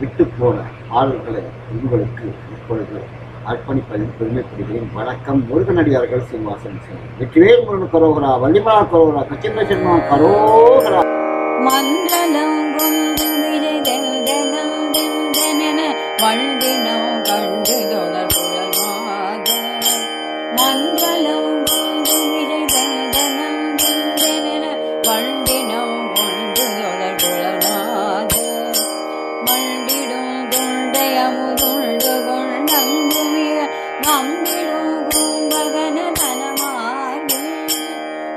விட்டு போன ஆளுகளை உங்களுக்கு இப்பொழுது அர்ப்பணிப்பதில் பெருமைப்படுகிறேன். வணக்கம் முருகனடியார்கள் சீனிவாசன் சிங் வெற்றிவேல் முருகன் கரோகரா வள்ளிமலா கரோகரா கச்சிந்த சின்மா கரோகரா. மண்டலம் கொண்டு விரைதெந்தனம் தெந்தனென கண்டு தொண்டை அமுதுண்டு கொண்டங்குமிய கும்பகன தனமாடு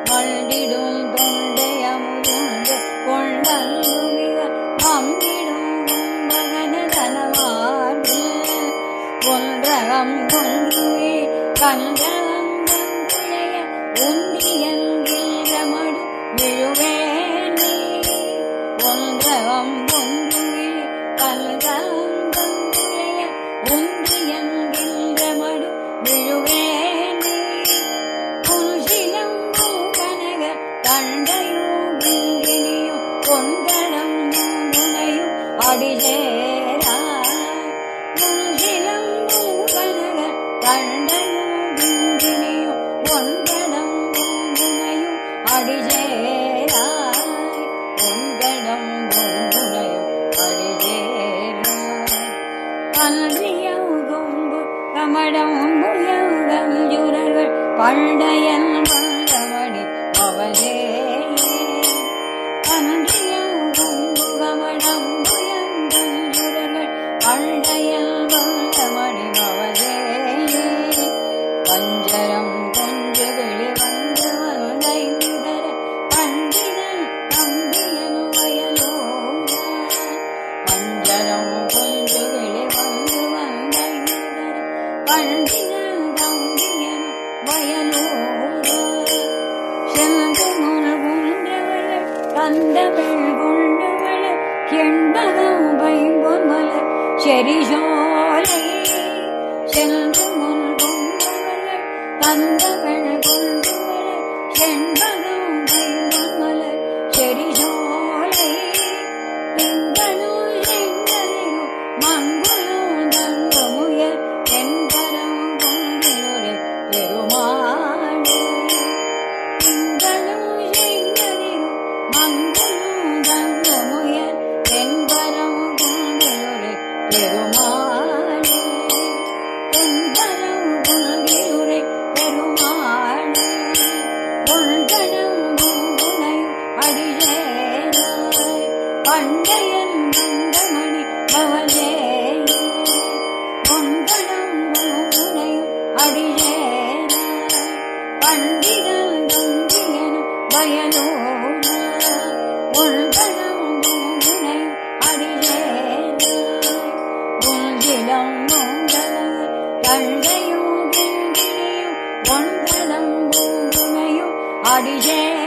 மண்டிடும் தொண்டை அமுதுண்டு கொண்டங்குமிய கும்பகன தனமாடு ஒன்றகம் பன்றியவுகொம்பு கமடம் முயவுகஞ்சுரர்கள் பண்டையன் குன்றவளர் கந்தவள் கொண்டவளர் எண்பதம் பைம்பொன்மலர் செரிஜோலை சென்று முன் கொண்டவளர் கந்தவள் கொண்டவளர் அடியேனாய் பண்டையன் மந்தமணி பவனே உன்கணம் பூங்குனையும் பண்டிதன் தம்பியனும் வயலோனா உள்கணம் பூங்குனையும் அடியேனாய் உள்கிடம் மங்களவர் தந்தையும் கிங்கினியும் ஒன்றலம் பூங்குனையும் அடிஜேனாய்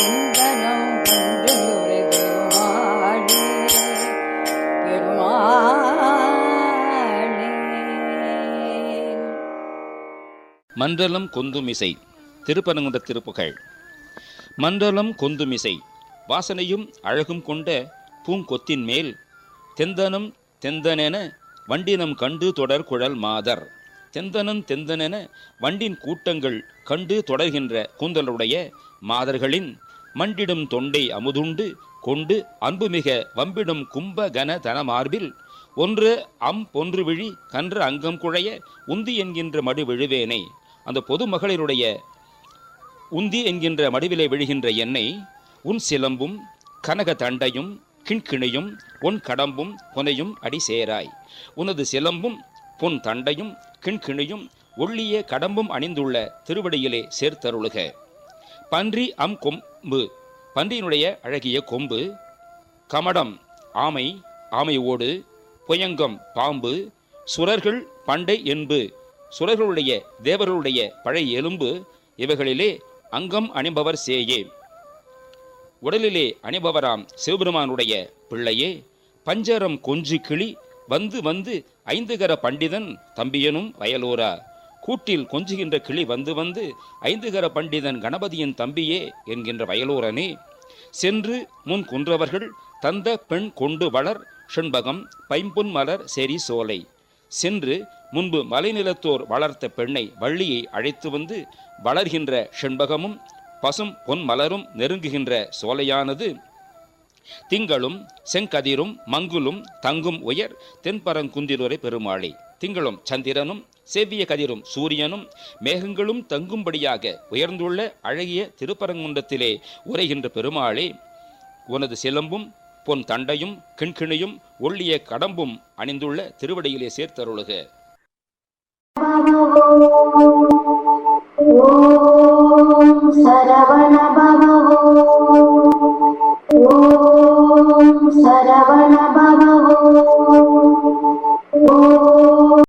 எங்கனம் கொண்டு ஒரு பெருமாளே மண்டலம் கொந்துமிசை திருப்பரங்குன்ற திருப்புகழ். மண்டலம் கொந்துமிசை வாசனையும் அழகும் கொண்ட பூங்கொத்தின் மேல் தெந்தனம் தெந்தனென வண்டினம் கண்டு தொடர் குழல் மாதர். தெந்தனன் தெந்தனென வண்டின் கூட்டங்கள் கண்டு தொடர்கின்ற கூந்தலுடைய மாதர்களின் மண்டிடும் தொண்டை அமுதுண்டு கொண்டு அன்புமிக வம்பிடும் கும்ப கன தனமார்பில் ஒன்று அம் பொன்று விழி கன்ற அங்கம் குழைய உந்தி என்கின்ற மடு விழுவேனை. அந்த பொதுமகளிருடைய உந்தி என்கின்ற மடுவிலே விழுகின்ற எண்ணெய் உன் சிலம்பும் கனக தண்டையும் கிண்கிணியும் உன் கடம்பும் புனையும் அடி சேராய். உனது சிலம்பும் பொன் தண்டையும் கிண்கிணியும் ஒள்ளிய கடம்பும் அணிந்துள்ள திருவடியிலே சேர்த்தருளுக. பன்றி அம் கொம்பு பன்றியினுடைய அழகிய கொம்பு கமடம் ஆமை ஆமை ஓடு புயங்கம் பாம்பு சுரர்கள் பண்டை என்பு சுரர்களுடைய தேவர்களுடைய பழைய எலும்பு இவைகளிலே அங்கம் அணிபவர் சேயே. உடலிலே அணிபவராம் சிவபெருமானுடைய பிள்ளையே பஞ்சரம் கொஞ்சு கிளி வந்து வந்து ஐந்துகர பண்டிதன் தம்பியனும் வயலூரா. கூட்டில் கொஞ்சுகின்ற கிளி வந்து வந்து ஐந்துகர பண்டிதன் கணபதியின் தம்பியே என்கின்ற வயலூரனே. சென்று முன் குன்றவர்கள் தந்த பெண் கொண்டு வளர் செண்பகம் பைம்பொன் மலர் செரி சோலை. சென்று முன்பு மலைநிலத்தோர் வளர்த்த பெண்ணை வள்ளியை அழைத்து வந்து வளர்கின்ற செண்பகமும் பசும் பொன் மலரும் நெருங்குகின்ற சோலையானது திங்களும் செங்கதிரும் மங்குலும் தங்கும் உயர் தென்பரங்குந்திலுரை பெருமாளே. திங்களும் சந்திரனும் செவ்விய கதிரும் சூரியனும் மேகங்களும் தங்கும்படியாக உயர்ந்துள்ள அழகிய திருப்பரங்குன்றத்திலே உரைகின்ற பெருமாளே உனது சிலம்பும் பொன் தண்டையும் கிண்கிணியும் ஒள்ளிய கடம்பும் அணிந்துள்ள திருவடியிலே சேர்த்தருளுக. ஓம் சரவண